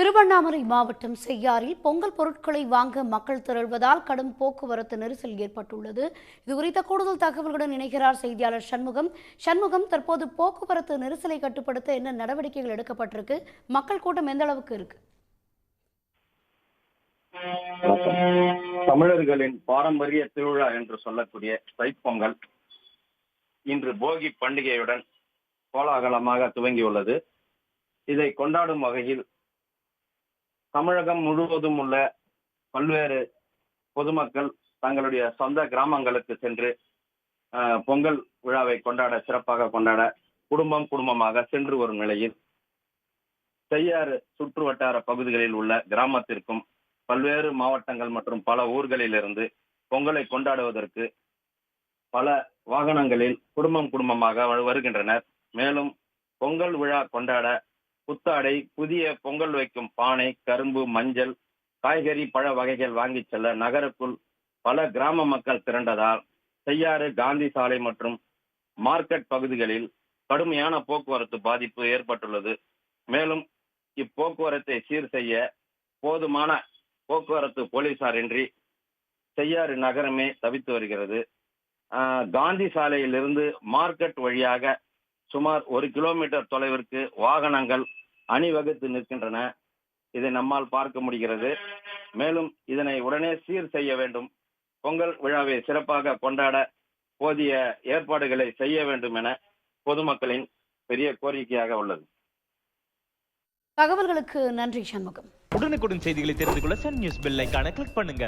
திருவண்ணாமலை மாவட்டம் செய்யாறில் பொங்கல் பொருட்களை வாங்க மக்கள் திரள்வதால் கடும் போக்குவரத்து நெரிசல் ஏற்பட்டுள்ளது. இது குறித்த கூடுதல் தகவல்களுடன் இணைகிறார் செய்தியாளர் சண்முகம். சண்முகம் தற்போது போக்குவரத்து நெரிசலை கட்டுப்படுத்த என்ன நடவடிக்கைகள் எடுக்கப்பட்டிருக்கு? மக்கள் கூட்டம் எந்த அளவுக்கு இருக்கு? தமிழர்களின் பாரம்பரிய திருவிழா என்று சொல்லக்கூடிய தைப்பொங்கல் இன்று போகி பண்டிகையுடன் கோலாகலமாக துவங்கியுள்ளது. இதை கொண்டாடும் வகையில் தமிழகம் முழுவதும் உள்ள பல்வேறு பொதுமக்கள் தங்களுடைய சொந்த கிராமங்களுக்கு சென்று பொங்கல் விழாவை கொண்டாட சிறப்பாக கொண்டாட குடும்பம் குடும்பமாக சென்று வரும் நிலையில் செய்யாறு சுற்று வட்டார பகுதிகளில் உள்ள கிராமத்திற்கும் பல்வேறு மாவட்டங்கள் மற்றும் பல ஊர்களிலிருந்து பொங்கலை கொண்டாடுவதற்கு பல வாகனங்களில் குடும்பம் குடும்பமாக வருகின்றனர். மேலும் பொங்கல் விழா கொண்டாட புத்தாடை புதிய பொங்கல் வைக்கும் பானை கரும்பு மஞ்சள் காய்கறி பழ வகைகள் வாங்கிச் செல்ல நகருக்குள் பல கிராம மக்கள் திரண்டதால் செய்யாறு காந்தி சாலை மற்றும் மார்க்கெட் பகுதிகளில் கடுமையான போக்குவரத்து பாதிப்பு ஏற்பட்டுள்ளது. மேலும் இப்போக்குவரத்தை சீர் செய்ய போதுமான போக்குவரத்து போலீசார் இன்றி செய்யாறு நகரமே தவித்து வருகிறது. ஆஹ், காந்தி சாலையிலிருந்து மார்க்கெட் வழியாக சுமார் ஒரு கிலோமீட்டர் தொலைவிற்கு வாகனங்கள் அணிவகுத்து நிற்கின்றன. இதை நம்மால் பார்க்க முடிகிறது. மேலும் இதனை உடனே சீர் செய்ய வேண்டும். பொங்கல் விழாவை சிறப்பாக கொண்டாட போதிய ஏற்பாடுகளை செய்ய வேண்டும் என பொதுமக்களின் பெரிய கோரிக்கையாக உள்ளது. தகவல்களுக்கு நன்றி சண்முகம். உடனுக்குடன் செய்திகளை தெரிந்து கொள்ள சன் நியூஸ் பெல் ஐகானை கிளிக் பண்ணுங்க.